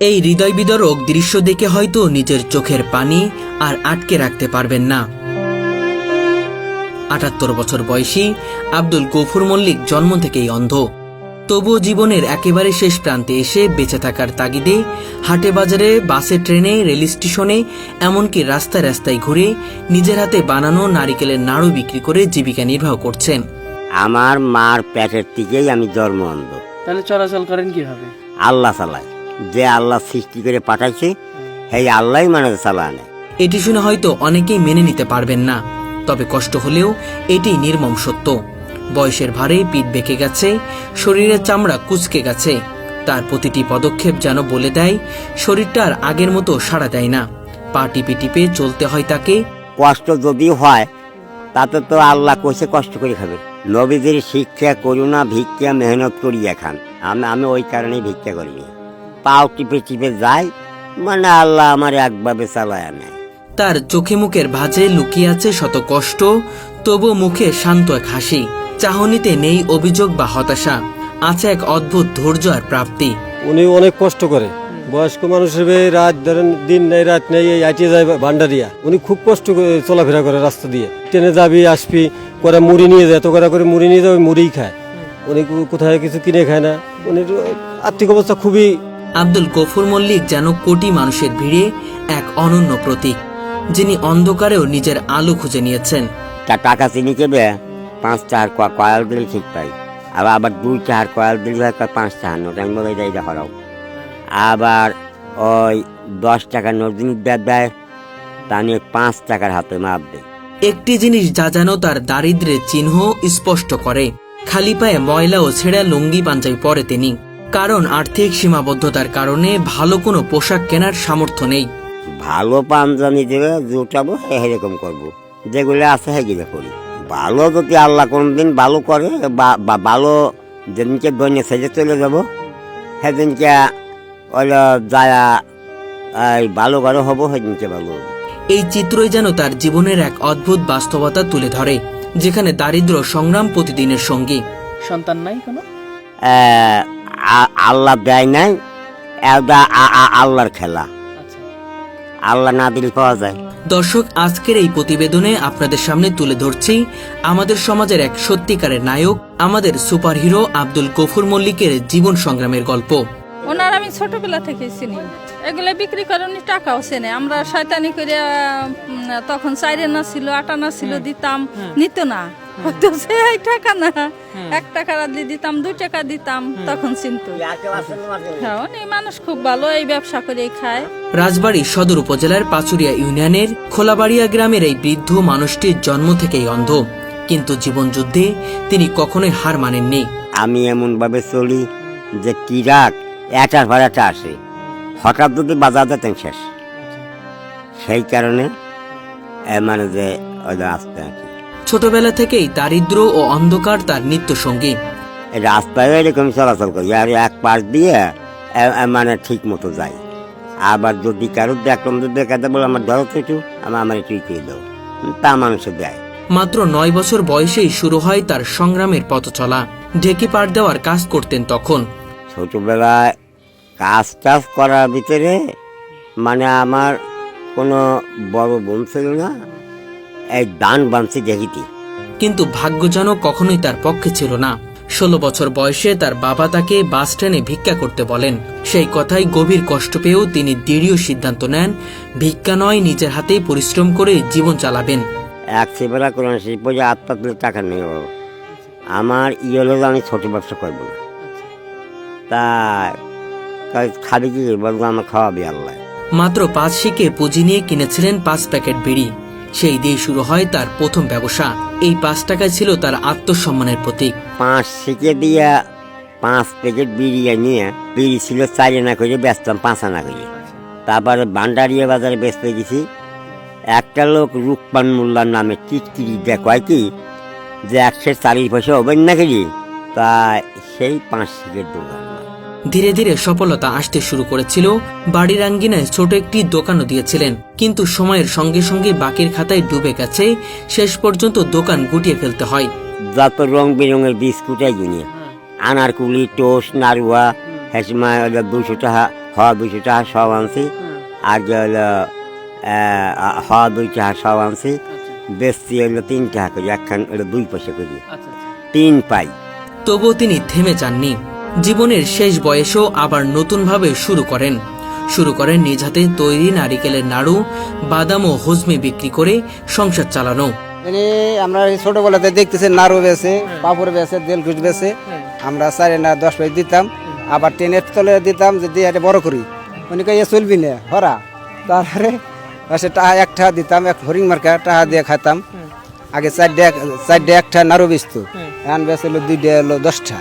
এই হৃদয় বিদরক দৃশ্য দেখে হয়তো নিজের চোখের পানি আর আটকে রাখতে পারবেন না। আটাত্তর বছর বয়সী আব্দুল গফুর মল্লিক জন্ম থেকেই অন্ধ। তবুও জীবনের একেবারে শেষ প্রান্তে এসে বেঁচে থাকার তাগিদে হাটে বাজারে বাসে ট্রেনে রেল স্টেশনে এমনকি রাস্তায় রাস্তায় ঘুরে নিজের হাতে বানানো নারিকেলের নাড়ু বিক্রি করে জীবিকা নির্বাহ করছেন। আমার মার পেটের থেকেই আমি জন্ম অন্ধ। তাহলে চলাচল করেন কীভাবে? আল্লাহ চালায়। যে আল্লাহ সৃষ্টি করে পাঠাইছে সেই আল্লাহ মানে চালা নেয় এটি শুনে হয়তো অনেকেই মেনে নিতে পারবেন না তবে কষ্ট হলেও এটি নির্মম সত্য। বয়সের ভারে পিঠ বেঁকে গেছে শরীরের চামড়া কুচকে গেছে। তার প্রতিটি পদক্ষেপ যেন বলে দেয় শরীরটা আর আগের মতো সাড়া দেয় না। পা টিপে টিপে চলতে হয় তাকে। কষ্ট যদি হয় তাতে তো আল্লাহ কষে কষ্ট করে খাবে। নবীদের শিক্ষা করুণা ভিক্ষা মেহনত করিয়া খান। আমি আমি ওই কারণেই ভিক্ষা করিনি। পাও টিপে টিপে যাই মানে আল্লাহ আমার একভাবে চালায় নেয়। তার চোখে মুখের ভাঁজে লুকিয়ে আছে শত কষ্ট তবু মুখে শান্ত এক হাসি। চাহনিতে নেই অভিযোগ বা হতাশা আছে এক অদ্ভুত ধৈর্য আর প্রাপ্তি। উনি অনেক কষ্ট করে। বয়স্ক মানুষ হিসেবে রাত ধরেন দিন নেই রাত নেই এই আইটিয়ে যায় ভান্ডারিয়া। উনি খুব কষ্ট করে চলাফেরা করে রাস্তা দিয়ে। ট্রেনে যাবি আসবি করে মুড়ি নিয়ে যায় এত করে করে মুড়ি নিয়ে যাবে মুড়িই খায়। উনি কোথায় কিছু কিনে খায় না। উনি আর্থিক অবস্থা খুবই আব্দুল গফুর মল্লিক যেন কোটি মানুষের ভিড়ে এক অনন্য প্রতীক যিনি অন্ধকারেও নিজের আলো খুঁজে নিয়েছেন। তা টাকা চিনি কেবে? পাঁচ চার কয়েল দিলে ঠিক পাই। আবার আবার দুই চার কয়েল দিলে হয় পাঁচ চার নোট আমি বলে এইটা হরাও আবার ওই দশ টাকার নোট দেয় দেয় তা নিয়ে পাঁচ টাকার হাতে মাপ দেয়। একটি জিনিস যা যেন তার দারিদ্রের চিহ্ন স্পষ্ট করে। খালি পায়ে ময়লা ও ছেঁড়া লুঙ্গি পাঞ্জাবি পরে তিনি। কারণ আর্থিক সীমাবদ্ধতার কারণে ভালো কোনো পোশাক কেনার সামর্থ্য নেই। ভালো পাঞ্জাবি দেবে জুটাবো এরকম করব। যেগুলো আছে সেগুলো করি। ভালো যদি আল্লাহ কোনদিন ভালো করে বা বা ভালো যেদিনকে গণ্য সেজে চলে যাব সেদিনকে ওই যায় এই ভালো ঘরে হব সেদিনকে ভালো হবে। এই চিত্রই যেন তার জীবনের এক অদ্ভুত বাস্তবতা তুলে ধরে যেখানে দারিদ্র সংগ্রাম প্রতিদিনের সঙ্গী। সন্তান নাই কোনো? আল্লাহ দেয় নাই এটা আল্লাহর খেলা। আচ্ছা। আল্লাহ না দিলে পাওয়া যায়। দর্শক আজকের এই প্রতিবেদনে আপনাদের সামনে তুলে ধরছি আমাদের সমাজের এক সত্যিকারের নায়ক আমাদের সুপারহিরো আব্দুল গফুর মল্লিকের জীবন সংগ্রামের গল্প। ওনার আমি ছোটবেলা থেকে চিনি। এগুলো বিক্রি করে উনি টাকাও চেনে। আমরা শয়তানি করে তখন চাইরে না ছিল আটা না ছিল দিতাম। নিত না। হয়তো সে এই টাকা না এক টাকা দিতাম দুই টাকা দিতাম তখন চিনতো। হ্যাঁ উনি মানুষ খুব ভালো এই ব্যবসা করে খায়। রাজবাড়ী সদর উপজেলার পাচুরিয়া ইউনিয়নের খোলাবাড়িয়া গ্রামের এই বৃদ্ধ মানুষটির জন্ম থেকেই অন্ধ। কিন্তু জীবনযুদ্ধে তিনি কখনোই হার মানেননি। আমি এমন ভাবে চলি যে কিরাক এটার একটা আসে। হঠাৎ যদি বাজার যেতেন শেষ। সেই কারণে মানে যে ওই আসতে কি ছোটবেলা থেকেই দারিদ্র ও অন্ধকার তার নিত্য সঙ্গী রাস্তায় এরকম চলাচল করি আর এক পাশ দিয়ে মানে ঠিক মতো যাই। আবার যদি কারও দেখলাম যদি দেখা দেবো আমার ধরো একটু আমার আমার একটু দাও। তা মানুষে দেয়। মাত্র নয় বছর বয়সেই শুরু হয় তার সংগ্রামের পথ চলা ঢেকে পাড় দেওয়ার কাজ করতেন তখন। ছোটবেলায় কাজ টাজ করার ভিতরে মানে আমার কোনো বড় বোন ছিল না এই দান বানছি দেখিতি কিন্তু ভাগ্য যেন কখনোই তার পক্ষে ছিল না। ষোলো বছর বয়সে তার বাবা তাকে বাস স্ট্যান্ডে ভিক্ষা করতে বলেন। সেই কথাই গভীর কষ্ট পেয়েও তিনি দৃঢ় সিদ্ধান্ত নেন ভিক্ষা নয় নিজের হাতেই পরিশ্রম করে জীবন চালাবেন। এক সেবেলা করে সেই পর্যন্ত আত্মা তুলে টাকা নেই বাবা আমার ইয়ে হলো আমি ছোট ব্যবসা করব না। তা খাবি কি? বলব আমার খাওয়াবি আল্লাহ। মাত্র পাঁচ শিকে পুঁজি নিয়ে কিনেছিলেন পাঁচ প্যাকেট বিড়ি। সেই দিয়ে শুরু হয় তার প্রথম ব্যবসা। এই পাঁচ টাকা ছিল তার আত্মসম্মানের প্রতীক। পাঁচ শিখে দিয়া পাঁচ প্যাকেট বিড়ি নিয়ে বিড়ি ছিল চার আনা করে বেচতাম পাঁচ আনা করে তারপরে ভান্ডারিয়া বাজারে বেচতে গেছি। একটা লোক রূপপান মোল্লার নামে টিটকিরি দেখায় কি যে একশো চালিশ পয়সা হবেন না কি তা সেই পাঁচ শিখের দোকান। ধীরে ধীরে সফলতা আসতে শুরু করেছিল। বাড়ির আঙ্গিনায় ছোট একটি দোকানও দিয়েছিলেন। কিন্তু সময়ের সঙ্গে সঙ্গে বাকির খাতায় ডুবে গেছে। শেষ পর্যন্ত দোকান গুটিয়ে ফেলতে হয়। যত রং বেরঙের বিস্কুট এই জন্য আনারকুলি টোস্ট নাড়ুয়া হেসমা দুশো টাকা হওয়া দুইশো টাকা সব আনছি। আর যে হলো আহ, হওয়া দুই টাকা সব আনছি। বেশি হলো তিন টাকা করি একখান দুই পয়সা করি। আচ্ছা। তিন পাই। তবুও তিনি থেমে যাননি। জীবনের শেষ বয়সেও আবার নতুনভাবে শুরু করেন। শুরু করেন নিজ হাতে তৈরি নারিকেলের নাড়ু বাদাম ও হজমি বিক্রি করে সংসার চালানো। মানে আমরা এই ছোটবেলাতে দেখতেছি নাড়ু বেছে পাপড় বেছে দেলকুচ বেছে। আমরা চারি না দশ পয়সা দিতাম আবার ট্রেনের তলে দিতাম যে দিয়ে এটা বড় করি। উনি কে চলবি না হরা। তারপরে সে টাকা এক টাকা দিতাম এক হরিং মার্কা টাকা দিয়ে খাতাম আগে চারটে চারটে একটা নাড়ু বেচতো। এখন বেচল দুইটা হলো দশটা।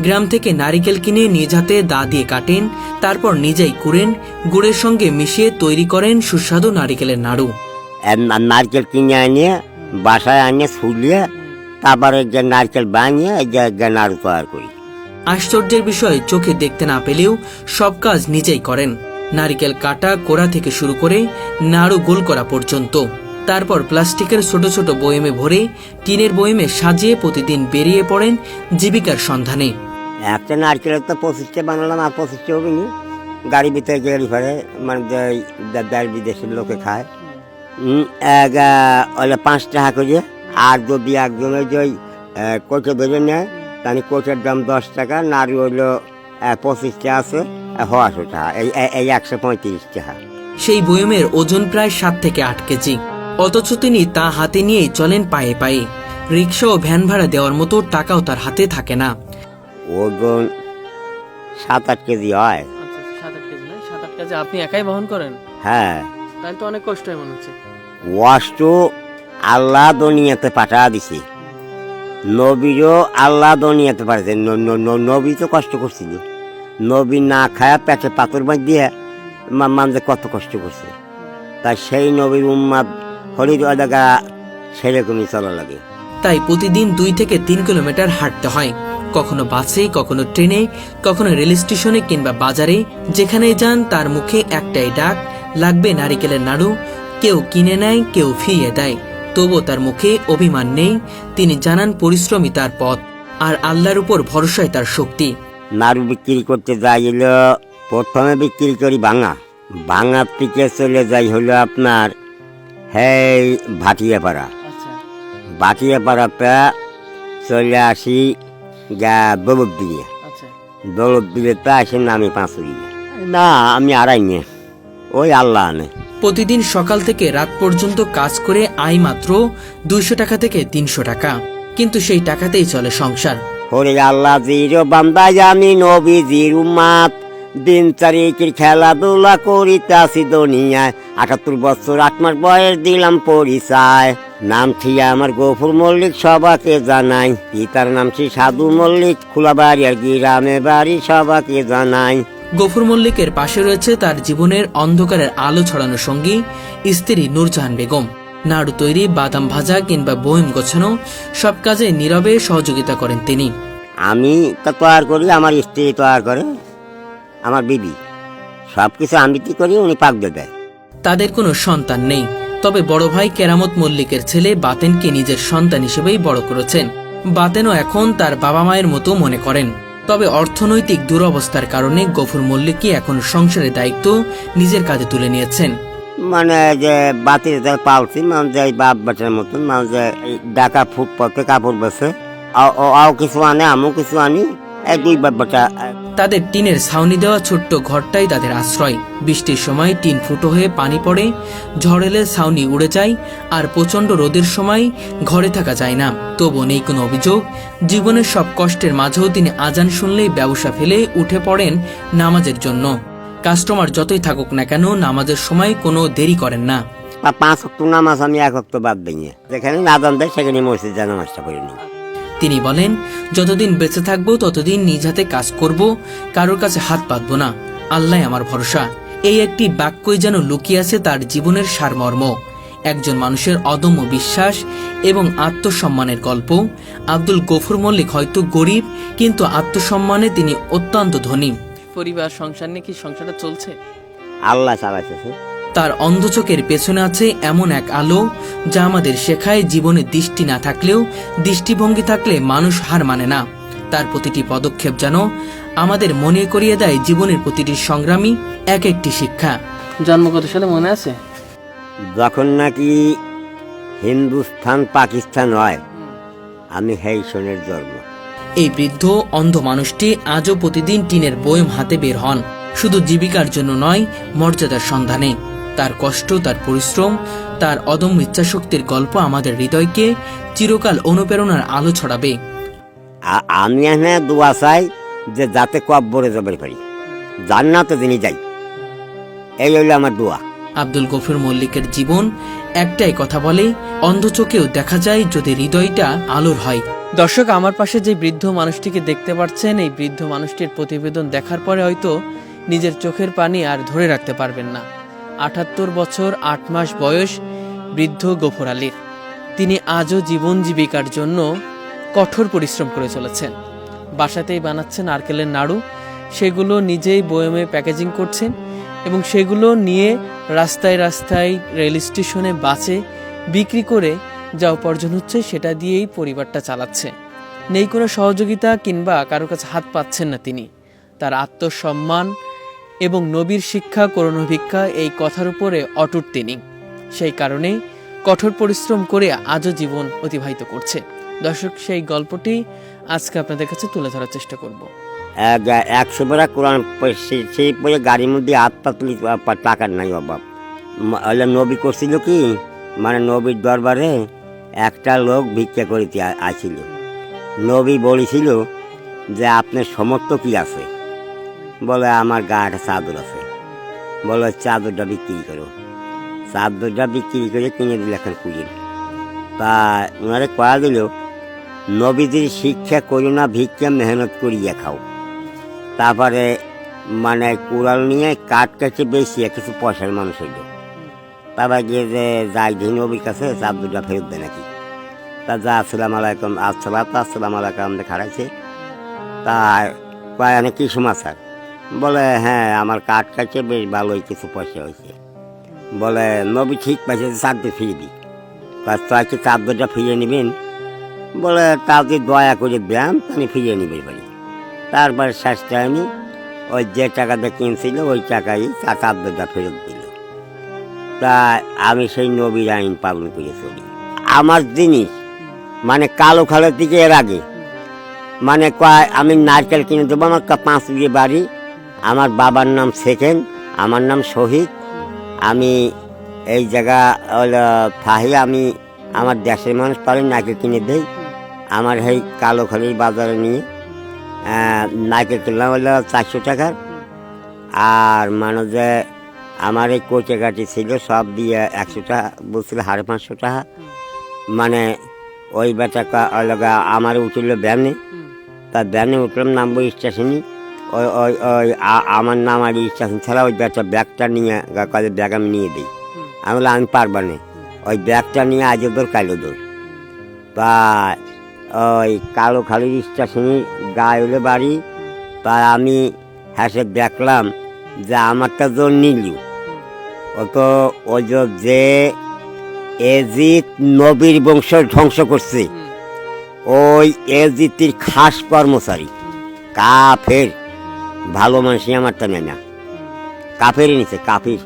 গ্রাম থেকে নারিকেল কিনে নিজ হাতে দা দিয়ে কাটেন তারপর নিজেই কুড়েন গুড়ের সঙ্গে মিশিয়ে তৈরি করেন সুস্বাদু নারিকেলের নাড়ু। নারকেল কিনে আনিয়ে বাসায় আনিয়ে শুলিয়ে তারপরে যে নারকেল বানিয়ে যে নাড়ু তৈরি করি। আশ্চর্যের বিষয় চোখে দেখতে না পেলেও সব কাজ নিজেই করেন। নারিকেল কাটা কোড়া থেকে শুরু করে নাড়ু গোল করা পর্যন্ত। তারপর প্লাস্টিকের ছোট ছোট বয়েমে ভরে টিনের বয়েমে সাজিয়ে প্রতিদিন বেরিয়ে পড়েন জীবিকার সন্ধানে। একটা নারকেলের তো পঁচিশটা বানালাম আর পঁচিশটা হবে নি গাড়ি ভিতরে গেলি ফেলে মানে যে দে- দেশ বিদেশের লোকে খায়। এক আহ, পাঁচ টাকা করে আর যদি একজনের যে কোচে ধরে নেয় তাহলে কোচের দাম দশ টাকা নারী হইল পঁচিশটা আছে হওয়াশো টাকা এই- এই একশো পঁয়ত্রিশ টাকা। সেই বয়মের ওজন প্রায় সাত থেকে আট কেজি। অথচ তিনি তা হাতে নিয়েই চলেন পায়ে পায়ে। রিক্সা ও ভ্যান ভাড়া দেওয়ার মতো টাকাও তার হাতে থাকে না। ওজন সাত আট কেজি হয়। আচ্ছা সাত আট কেজি নয় সাত আট কেজি। আপনি একাই বহন করেন? হ্যাঁ। তাহলে তো অনেক কষ্ট হয় মনে হচ্ছে। ওয়াষ্ট আল্লাহ দুনিয়াতে পাঠা দিছে। নবীরও আল্লাহ দুনিয়াতে পাঠাছে ন- ন- ন- নবী তো কষ্ট করছিল। নবী না খায়া পেটে পাথর বাঁধ দিয়ে মা- মানুষ কত কষ্ট করছে। তাই সেই নবীর উম্মাদ হরিদ অদাগা সেরকমই চলা লাগে। তাই প্রতিদিন দুই থেকে তিন কিলোমিটার হাঁটতে হয়। কখনো বাসে কখনো ট্রেনে কখনো রেল স্টেশনে কিংবা বাজারে যেখানে যান তার মুখে একটাই ডাক লাগবে নারিকেলের নাড়ু কেউ কিনে নেয় কেউ ফিরিয়ে দেয়। তবুও তার মুখে অভিমান নেই তিনি জানান পরিশ্রমী তার পথ আর আল্লাহর উপর ভরসায় তার শক্তি। নাড়ু বিক্রি করতে যাই হলো প্রথমে বিক্রি করি ভাঙা। ভাঙার থেকে চলে যাই হলো আপনার হেই ভাটিয়াপাড়া। আচ্ছা। বাটিয়া পাড়াতে চলে আসি গা দৌলত দিয়ে। আচ্ছা। দৌলত দিলেতে আসে নামি পাঁচুরি না আমি আড়াই নিয়ে। ওই আল্লাহ আনে। প্রতিদিন সকাল থেকে রাত পর্যন্ত কাজ করে আয় মাত্র দুইশো টাকা থেকে তিনশো টাকা। কিন্তু সেই টাকাতেই চলে সংসার। ওরে আল্লাহ জির বান্দায় আমি নবী জির উম্মাত দিন তারিখের খেলাধুলা করিতাছি দুনিয়ায়। আটাত্তর বছর আট মাস বয়স দিলাম পরিচয়। নাম ঠিক আমার গফুর মল্লিক সবাকে জানাই। পিতার নাম শ্রী সাধু মল্লিক খোলাবাড়ি আর গ্রামে বাড়ি সবাকে জানাই। গফুর মল্লিকের পাশে রয়েছে তার জীবনের অন্ধকারের আলো ছড়ানো সঙ্গী স্ত্রী নূরজাহান বেগম। নাড়ু তৈরি বাদাম ভাজা কিংবা বহিম গোছানো সব কাজে নীরবে সহযোগিতা করেন তিনি। আমি তা তৈরি করি আমার স্ত্রী তৈরি করে আমার বিবি। সব কিছু আমি কি করি উনি পাক দেয়। তাদের কোনো সন্তান নেই। তবে বড় ভাই কেরামত মল্লিকের ছেলে বাতেনকে নিজের সন্তান হিসেবেই বড় করেছেন। বাতেনও এখন তার বাবা মায়ের মতো মনে করেন। তবে অর্থনৈতিক দুরবস্থার কারণে গফুর মল্লিকই এখন সংসারের দায়িত্ব নিজের কাঁধে তুলে নিয়েছেন। মানে যে বাতির পালছি মানে যে বাপ বেটার মতন মানে যে ডাকা ফুটপথে কাপড় বেছে আও কিছু আনে, আমিও কিছু আনি। বাপ বেটা তাদের টিনের ছাউনি দেওয়া ছোট্ট ঘরটাই তাদের আশ্রয়। বৃষ্টির সময় টিন ফুটো হয়ে পানি পড়ে ঝড় এলে ছাউনি উড়ে যায় আর প্রচণ্ড রোদের সময় ঘরে থাকা যায় না। তবু নেই কোনো অভিযোগ। জীবনের সব কষ্টের মাঝেও তিনি আজান শুনলেই ব্যবসা ফেলে উঠে পড়েন নামাজের জন্য। কাস্টমার যতই থাকুক না কেন নামাজের সময় কোনো দেরি করেন না। পাঁচ অক্ট নামাজ আমি এক অক্ট বাদ দিই যেখানে না জান দেয় সেখানে মসজিদ নামাজটা করে নিই। তিনি বলেন, যতদিন বেঁচে থাকব, ততদিন নিজ হাতে কাজ করব, কারোর কাছে হাত পাতব না। আল্লাহ আমার ভরসা। এই একটি বাক্যই যেন লুকিয়ে আছে তার জীবনের সারমর্ম। একজন মানুষের অদম্য বিশ্বাস এবং আত্মসম্মানের গল্প। আব্দুল গফুর মল্লিক হয়তো গরিব, কিন্তু আত্মসম্মানে তিনি অত্যন্ত ধনী। পরিবার, সংসার নিয়ে কি সংসারটা চলছে? আল্লাহ চালাইতেছে। তার অন্ধচোখের পেছনে আছে এমন এক আলো যা আমাদের শেখায় জীবনে দৃষ্টি না থাকলেও দৃষ্টিভঙ্গি থাকলে মানুষ হার মানে না। তার প্রতিটি পদক্ষেপ যেন আমাদের মনে করিয়ে দেয় জীবনের প্রতিটি সংগ্রামী এক একটি শিক্ষা। জন্ম কত সালে মনে আছে? যখন নাকি হিন্দুস্তান পাকিস্তান হয় আমি হেই সনের জন্ম। এই বৃদ্ধ অন্ধ মানুষটি আজও প্রতিদিন টিনের বয়ম হাতে বের হন। শুধু জীবিকার জন্য নয় মর্যাদার সন্ধানে। তার কষ্ট তার পরিশ্রম তার অদম্য ইচ্ছাশক্তির গল্প আমাদের হৃদয়কে চিরকাল অনুপ্রেরণার আলো ছড়াবে। আমি এখানে দোয়া চাই যে যাতে কব্বরে যাবার পারি। জান্নাতে যিনি যাই এই হইল আমার দোয়া। আব্দুল গফুর মল্লিকের জীবন একটাই কথা বলে অন্ধ চোখেও দেখা যায় যদি হৃদয়টা আলোর হয়। দর্শক আমার পাশে যে বৃদ্ধ মানুষটিকে দেখতে পাচ্ছেন এই বৃদ্ধ মানুষটির প্রতিবেদন দেখার পরে হয়তো নিজের চোখের পানি আর ধরে রাখতে পারবেন না। আটাত্তর বছর আট মাস বয়স বৃদ্ধ গফর আলীর। তিনি আজও জীবন জীবিকার জন্য কঠোর পরিশ্রম করে চলেছেন। বাসাতেই বানাচ্ছেন নারকেলের নাড়ু। সেগুলো নিজেই বয়মে প্যাকেজিং করছেন এবং সেগুলো নিয়ে রাস্তায় রাস্তায় রেল স্টেশনে বাসে বিক্রি করে যা উপার্জন হচ্ছে সেটা দিয়েই পরিবারটা চালাচ্ছে। নেই কোনো সহযোগিতা কিংবা কারও কাছে হাত পাচ্ছেন না তিনি। তার আত্মসম্মান এবং নবীর শিক্ষা করোনা ভিক্ষা এই কথার উপরে অটুট তিনি। সেই কারণে কঠোর পরিশ্রম করে আজও জীবন অতিবাহিত করছে। দর্শক, সেই গল্পটি আজকে আপনাদের কাছে তুলে ধরার চেষ্টা করব। একশো বেড়া কোরআন সেই পরে গাড়ির মধ্যে হাত পাতলি টাকার নাই অভাব। নবী করছিল কি? মানে নবীর দরবারে একটা লোক ভিক্ষা করিতে আসিল। নবী বলেছিল যে, আপনার সমর্থ কি আছে? বলে, আমার গা একটা চাদর আছে। বলে, চাদরটা বিক্রি করো। চাদরটা বিক্রি করে কিনে দিলে এখন কুড়িয়ে তা ওনারে কয়া দিল নবীদের শিক্ষা করো না, ভিক্ষা মেহনত করিয়া খাও। তারপরে মানে কুড়াল নিয়ে কাঠ কাছে বেশি কিছু পয়সার মানুষ হইল। তারপর গিয়ে যে, যাই দিন নবীর কাছে চাপ দুটা ফেরত দেয় নাকি। তা যা, আসসালাম আলাইকুম। আসসালাম আসসালাম আলাইকুম। খারাইছে তা কয় অনেক কি সমাচার? বলে হ্যাঁ আমার কাঠ কাছে বেশ ভালোই কিছু পয়সা হয়েছে। বলে, নবী ঠিক পাইছে চারটে ফিরবি তাই কি চাদরটা ফিরিয়ে নেবেন? বলে তা যদি দয়া করে দেন তাহলে ফিরিয়ে নিবে বাড়ি তারপরে শেষ টাইমে ওই যে টাকাটা কিনছিল, ওই টাকাই তার চাদরটা ফেরত দিল। তা আমি সেই নবীর আইন পালন করে চলি। আমার জিনিস মানে কালো খালের দিকে এর আগে মানে কয়, আমি নারকেল কিনে দেবো আমার পাঁচ বিঘে বাড়ি আমার বাবার নাম সেকেন, আমার নাম শহীদ। আমি এই জায়গা হলো থাহি আমি আমার দেশের মানুষ পারে নারকেল কিনে দেই। আমার এই কালো খালির বাজারে নিয়ে নারকেল কিনলাম হলো চারশো টাকার। আর মানে যে আমার এই কোচে কাটি ছিল, সব দিয়ে একশো টাকা, বলছিল সাড়ে পাঁচশো টাকা। মানে ওই বেটা লগা আমার উঠল ব্যানে। তা ব্যানে উঠলাম, নামবো স্টেশনে। ওই ওই ওই আমার নাম আর স্টেশন ছাড়া ওই ব্যাগটা ব্যাগটা নিয়ে কাজে ব্যাগ আমি নিয়ে দিই। আমি বললাম আমি পারবা না। ওই ব্যাগটা নিয়ে আজও দৌড় কালো দৌড়। তা ওই কালো খালির স্টেশনে গায়ে হলে বাড়ি। তা আমি হেসে দেখলাম যে আমারটা জোর নিল। ও তো ওই যে- যে এজিত নবীর বংশ ধ্বংস করছে। ওই এজিতির খাস কর্মচারী। কাফের। ভালো মানুষই আমার তো না কাফেরই নিছে কাফির।